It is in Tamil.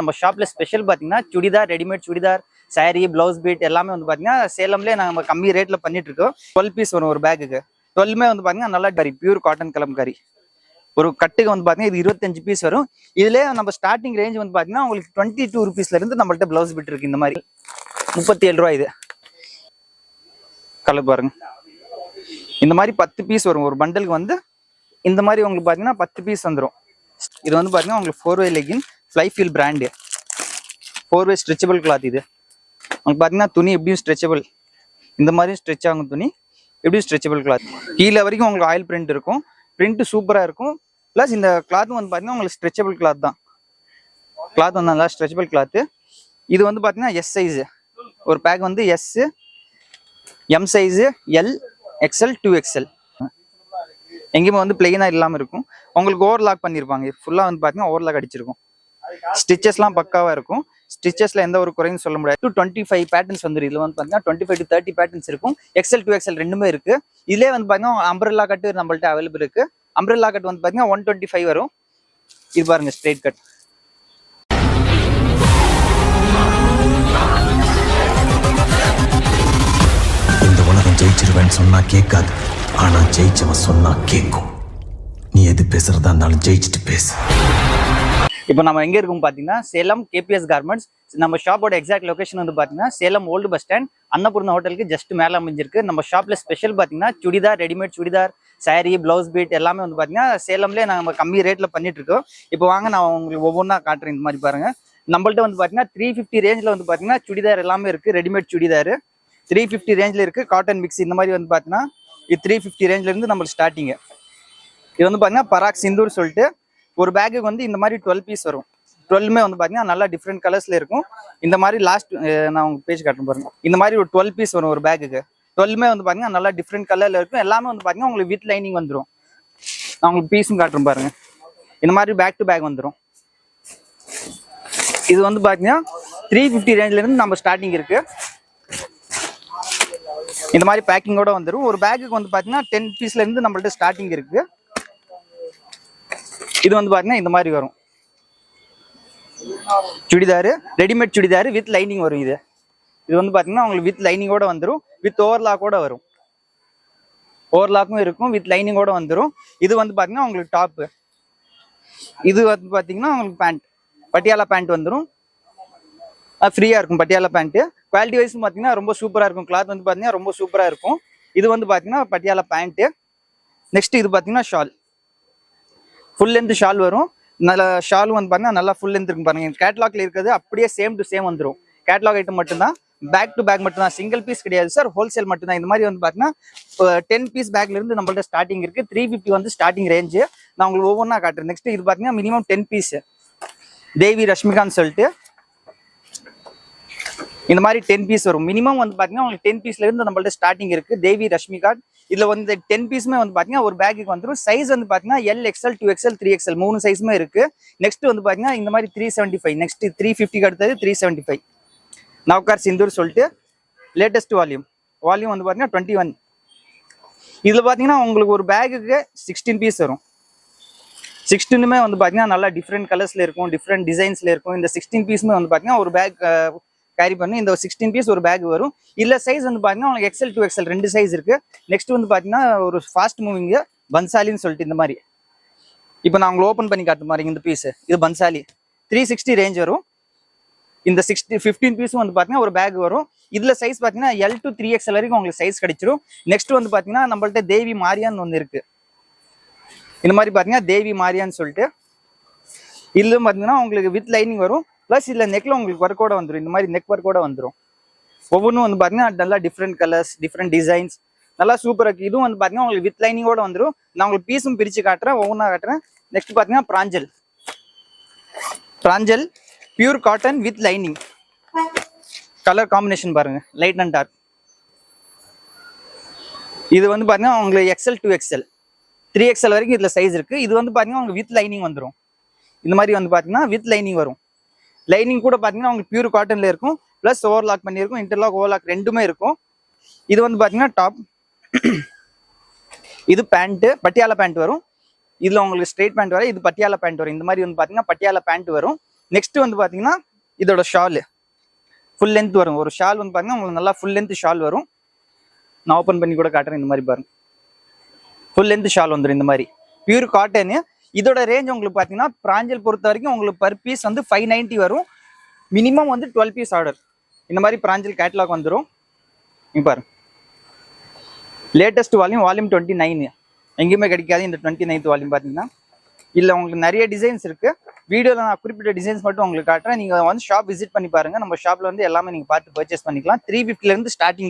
நம்ம ஷாப்ல ஸ்பெஷல் பாத்தீங்கன்னா churidar readymade churidar sari blouse bit எல்லாமே வந்து பாத்தீங்கன்னா சேலம்லேயே நம்ம கம்மி ரேட்ல பண்ணிட்டு இருக்கோம். டுவெல் பீஸ் வரும் ஒரு பேக்குக்கு டுவெல்மே வந்து பாத்தீங்கன்னா நல்லா கறி பியூர் காட்டன் கலம்காரி. ஒரு கட்டுக்கு வந்து பாத்தீங்கன்னா இது இருபத்தஞ்சு பீஸ் வரும். இதுலேயே நம்ம ஸ்டார்டிங் ரேஞ்ச் வந்து பாத்தீங்கன்னா உங்களுக்கு டுவெண்ட்டி டூ ருபீஸ்லேருந்து நம்மள்ட்ட ப்ளவுஸ் பீட் இருக்கு இந்த மாதிரி. முப்பத்தி ஏழு ரூபா இது. கலர் பாருங்க. இந்த மாதிரி பத்து பீஸ் வரும். ஒரு பண்டலுக்கு வந்து இந்த மாதிரி உங்களுக்கு பாத்தீங்கன்னா பத்து பீஸ் வந்துடும் இது வந்து பாத்தீங்கன்னா உங்களுக்கு four way legging fly feel brand four way stretchable cloth இது. உங்களுக்கு பார்த்தீங்கன்னா துணி எப்படியும் ஸ்ட்ரெச்சபிள் இந்த மாதிரி ஸ்ட்ரெச் ஆகும் துணி எப்படியும் ஸ்ட்ரெச்சபிள் கிளாத் கீழே வரைக்கும் உங்களுக்கு ஆயில் பிரிண்ட் இருக்கும். பிரிண்ட் சூப்பராக இருக்கும். ப்ளஸ் இந்த கிளாத் வந்து பார்த்தீங்கன்னா உங்களுக்கு ஸ்ட்ரெச்சபிள் கிளாத் தான். கிளாத் வந்து நல்லா ஸ்ட்ரெச்சபிள் கிளாத்து இது வந்து பார்த்தீங்கன்னா எஸ் சைஸு ஒரு பேக் வந்து S M size L XL two XL எங்கேயுமே வந்து பிளெயினாக இல்லாமல் இருக்கும். உங்களுக்கு ஓவர்லாக் பண்ணியிருப்பாங்க ஃபுல்லாக வந்து பார்த்தீங்கன்னா ஓவர்லாக் அடிச்சிருக்கும். ஸ்டிச்சஸ்லாம் பக்காவாக இருக்கும். ஸ்டிச்சஸில் எந்த ஒரு குறையும் சொல்ல முடியாது. டூ டுவெண்ட்டி ஃபைவ் பேட்டர்ன்ஸ் வந்துரு. இதில் வந்து பார்த்தீங்கன்னா twenty five to thirty patterns இருக்கும். எக்ஸல் டூ எக்ஸ்எல் ரெண்டுமே இருக்கு. இதுலேயே வந்து பார்த்தீங்கன்னா அம்பரல்லா கட்டு நம்மள்ட்ட அவைலபிள் இருக்கு. அம்பரல்லா கட் வந்து பார்த்தீங்கன்னா ஒன் டுவெண்ட்டி ஃபைவ் வரும். இது பாருங்க ஸ்ட்ரெயிட் கட் இந்த உலகம் ஜெயிச்சிருவேன்னு சொன்னா கேட்காது. ஆனா ஜெயிச்சவன் சொன்னா கேட்கும். நீ எது பேசுறதா இருந்தாலும் ஜெயிச்சுட்டு பேசு. இப்போ நம்ம எங்கே இருக்கோம் பார்த்தீங்கன்னா சேலம் கேபிஎஸ் கார்மெண்ட்ஸ் நம்ம ஷாப்போட எக்ஸாக்ட் லொகேஷன் வந்து பார்த்தீங்கன்னா Salem old bus stand Annapoorna ஹோட்டலுக்கு ஜஸ்ட் மேலே அமைஞ்சிருக்கு. நம்ம ஷாப்பில் ஸ்பெஷல் பார்த்தீங்கன்னா churidar readymade churidar sari blouse bit எல்லாமே வந்து பார்த்தீங்கன்னா சேலம்லேயே நாங்கள் கம்மி ரேட்டில் பண்ணிட்டுருக்கோம் இப்போ வாங்க நான் உங்களுக்கு ஒவ்வொன்றா காட்டுறேன் இந்த மாதிரி பாருங்கள் நம்மள்ட்ட வந்து பார்த்தீங்கன்னா த்ரீ ஃபிஃப்டி ரேஞ்சில் வந்து பார்த்தீங்கன்னா சுடிதார் எல்லாமே இருக்குது ரெடிமேட் சுடிதார். த்ரீ ஃபிஃப்டி ரேஞ்சில் இருக்குது காட்டன் மிக்ஸ் இந்த மாதிரி வந்து பார்த்தீங்கன்னா இது த்ரீ ஃபிஃப்டி ரேஞ்சிலேருந்து நம்மளுக்கு ஸ்டார்டிங்கு இது வந்து பார்த்தீங்கன்னா பராக் சிந்தூர் சொல்லிட்டு ஒரு பேக்குக்கு வந்து இந்த மாதிரி டுவெல் பீஸ் வரும். டுவெல்மே வந்து பார்த்தீங்கன்னா நல்லா டிஃப்ரெண்ட் கலர்ஸில் இருக்கும். இந்த மாதிரி லாஸ்ட் நான் உங்கள் பேஜ் காட்டுறேன் பாருங்க. இந்த மாதிரி ஒரு டுவெல் பீஸ் வரும் ஒரு பேக்குக்கு டுவெல்மே வந்து பார்த்தீங்கன்னா நல்லா டிஃப்ரெண்ட் கலரில் இருக்கும். எல்லாமே வந்து பார்த்தீங்கன்னா உங்களுக்கு வித் லைனிங் வந்துடும் நான் உங்களுக்கு பீஸும் காட்டுறேன் பாருங்க. இந்த மாதிரி பேக் டு பேக் வந்துடும் இது வந்து பார்த்தீங்கன்னா த்ரீ ஃபிஃப்டி ரேஞ்சிலேருந்து நம்ம ஸ்டார்டிங் இருக்குது இந்த மாதிரி பேக்கிங்கோட வந்துடும் ஒரு பேக்குக்கு வந்து பார்த்தீங்கன்னா டென் பீஸ்லேருந்து நம்மள்ட்ட ஸ்டார்டிங் இருக்குது இது வந்து பாத்தீங்கன்னா இந்த மாதிரி வரும். Churidar readymade churidar with lining வரும் இது. இது வந்து பார்த்தீங்கன்னா உங்களுக்கு வித் லைனிங்கோட வந்துடும் வித் ஓவர்லாக்கோட வரும். ஓவர்லாக்கும் இருக்கும் வித் லைனிங்கோட வந்துடும் இது வந்து பார்த்தீங்கன்னா உங்களுக்கு டாப்பு இது வந்து பார்த்தீங்கன்னா உங்களுக்கு பேண்ட் பட்டியாலா பேண்ட் வந்துடும் ஃப்ரீயாக இருக்கும் பட்டியாலா பேண்ட்டு குவாலிட்டி வைஸ் பார்த்தீங்கன்னா ரொம்ப சூப்பராக இருக்கும். கிளாத் வந்து பார்த்தீங்கன்னா ரொம்ப சூப்பராக இருக்கும். இது வந்து பார்த்தீங்கன்னா பட்டியாலா பேண்ட்டு நெக்ஸ்ட் இது பார்த்தீங்கன்னா ஷால் ஃபுல் லென்த் ஷால் வரும். நல்ல ஷால் வந்து பாத்தீங்கன்னா நல்லா ஃபுல் லென்த் இருக்கும் பாருங்க. கேட்லாக்ல இருக்கிறது அப்படியே சேம் டு சேம் வந்துடும் கேட்லாக் ஐட்டம் மட்டும்தான். பேக் டு பேக் மட்டும் தான் சிங்கிள் பீஸ் கிடையாது சார் ஹோல்சேல் மட்டும்தான். இந்த மாதிரி வந்து பார்த்தீங்கன்னா டென் பீஸ் பேக்ல இருந்து நம்மள்ட்ட ஸ்டார்டிங் இருக்கு. த்ரீ ஃபிஃப்டி வந்து ஸ்டார்டிங் ரேஞ்சு நான் உங்களுக்கு ஒவ்வொன்றா காட்டுறேன். நெக்ஸ்ட் இது பார்த்தீங்கன்னா மினிமம் டென் பீஸ் தேவி ரஷ்மிகான்னு சொல்லிட்டு இந்த மாதிரி டென் பீஸ் வரும். மினிமம் வந்து பார்த்தீங்கன்னா உங்களுக்கு டென் பீஸ்ல இருந்து நம்மள்ட்ட ஸ்டார்டிங் இருக்கு. தேவி ரஷ்மிகா இதுல வந்து டென் பீஸுமே வந்து பாத்தீங்கன்னா ஒரு பேக்குக்கு வந்துடும் சைஸ் வந்து பாத்தீங்கன்னா L XL two XL three XL மூணு சைஸுமே இருக்கு. நெக்ஸ்ட் வந்து பாத்தீங்கன்னா இந்த மாதிரி three seventy five next three ஃபிஃப்டிக்கு அடுத்தது three seventy five Navkar Sindoor சொல்லிட்டு லேட்டஸ்ட் வால்யூம் வால்யூம் வந்து பாத்தீங்கன்னா டுவெண்ட்டி ஒன் இதுல பாத்தீங்கன்னா உங்களுக்கு ஒரு பேக்குக்கு சிக்ஸ்டீன் பீஸ் வரும். சிக்ஸ்டீனுமே வந்து பாத்தீங்கன்னா நல்லா டிஃப்ரெண்ட் கலர்ஸ்ல இருக்கும் டிஃப்ரெண்ட் டிசைன்ஸ்ல இருக்கும். இந்த சிக்ஸ்டீன் பீஸுமே வந்து பாத்தீங்கன்னா ஒரு பேக் கேரி பண்ணி. இந்த சிக்ஸ்டீன் பீஸ் ஒரு பேக் வரும். இல்லை சைஸ் வந்து பார்த்தீங்கன்னா உங்களுக்கு எக்ஸல் டூ எக்ஸல் ரெண்டு சைஸ் இருக்கு. நெக்ஸ்ட் வந்து பார்த்தீங்கன்னா ஒரு ஃபாஸ்ட் மூவிங் பன்சாலின்னு சொல்லிட்டு இந்த மாதிரி. இப்போ நான் உங்களை ஓப்பன் பண்ணி காட்டு மாதிரி இந்த பீஸ் இது பன்சாலி. த்ரீ சிக்ஸ்டி ரேஞ்ச் வரும். இந்த சிக்ஸ்டி ஃபிஃப்டீன் பீஸும் வந்து பார்த்தீங்கன்னா ஒரு பேக் வரும். இதில் சைஸ் பார்த்தீங்கன்னா எல் டு த்ரீ எக்ஸ்எல் வரைக்கும் உங்களுக்கு சைஸ் கிடைச்சிரும். நெக்ஸ்ட் வந்து பார்த்தீங்கன்னா நம்மள்ட்ட தேவி மாரியான்னு ஒன்று இருக்கு. இந்த மாதிரி பார்த்தீங்கன்னா தேவி மாரியான்னு சொல்லிட்டு. இதுல பார்த்தீங்கன்னா உங்களுக்கு வித் லைனிங் வரும். ப்ளஸ் இதில் நெக்கில் உங்களுக்கு ஒர்க்கோட வந்துடும் இந்த மாதிரி நெக் ஒர்க்கோட வந்துடும் ஒவ்வொன்றும் வந்து பார்த்தீங்கன்னா நல்லா டிஃப்ரெண்ட் கலர்ஸ் டிஃப்ரெண்ட் டிசைன்ஸ் நல்லா சூப்பராக இருக்குது இதுவும் வந்து பார்த்தீங்கன்னா உங்களுக்கு வித் லைனிங்கோட வந்துடும் நான் உங்களுக்கு பீஸும் பிரித்து காட்டுறேன். ஒவ்வொன்றா காட்டுறேன். நெக்ஸ்ட் பார்த்தீங்கன்னா Pranjal. Pranjal pure cotton with lining colour combination பாருங்கள் லைட் அண்ட் டார்க் இது வந்து பார்த்தீங்கன்னா உங்களுக்கு XL two XL three XL வரைக்கும் இதில் சைஸ் இருக்குது இது வந்து பார்த்தீங்கன்னா உங்களுக்கு வித் லைனிங் வந்துடும் இந்த மாதிரி வந்து பார்த்தீங்கன்னா வித் லைனிங் வரும். லைனிங் கூட பார்த்தீங்கன்னா உங்களுக்கு பியூர் காட்டனில் இருக்கும். ப்ளஸ் ஓவர்லாக் பண்ணியிருக்கும். இன்டர்லாக் ஓவர்லாக் ரெண்டுமே இருக்கும். இது வந்து பார்த்தீங்கன்னா டாப் இது பேண்ட்டு பட்டியாலா பேண்ட் வரும். இதில் உங்களுக்கு ஸ்ட்ரெயிட் பேண்ட் வரும். இது பட்டியாலா பேண்ட் வரும். இந்த மாதிரி வந்து பார்த்தீங்கன்னா பட்டியாலா பேண்ட் வரும். நெக்ஸ்ட் வந்து பார்த்தீங்கன்னா இதோட ஷாலு ஃபுல் லென்த் வரும். ஒரு ஷால் வந்து பார்த்தீங்கன்னா உங்களுக்கு நல்லா ஃபுல் லென்த் ஷால் வரும். நான் ஓப்பன் பண்ணி கூட காட்டுறேன். இந்த மாதிரி பாருங்க. ஃபுல் லென்த் ஷால் வந்துடும் இந்த மாதிரி. பியூர் காட்டனு இதோட ரேஞ்ச் உங்களுக்கு பார்த்தீங்கன்னா பிராஞ்சல் பொறுத்த வரைக்கும் உங்களுக்கு பர் பீஸ் வந்து ஃபைவ் நைன்ட்டி வரும். மினிமம் வந்து டுவெல் பீஸ் ஆர்டர் இந்த மாதிரி பிராஞ்சல் கேட்லாக் வந்துடும் இங்கே பாருங்க latest volume volume twenty nine எங்கேயுமே கிடைக்காது. இந்த டுவெண்ட்டி நைன்த் வால்யூம் பார்த்தீங்கன்னா இல்லை உங்களுக்கு நிறைய டிசைன்ஸ் இருக்கு. வீடியோவில் நான் குறிப்பிட்ட டிசைன்ஸ் மட்டும் உங்களுக்கு காட்டுறேன். நீங்கள் வந்து ஷாப் விசிட் பண்ணி பாருங்க. நம்ம ஷாப்ல வந்து எல்லாமே நீங்கள் பார்த்து பர்ச்சேஸ் பண்ணிக்கலாம். Three ஃபிஃப்டிலேருந்து starting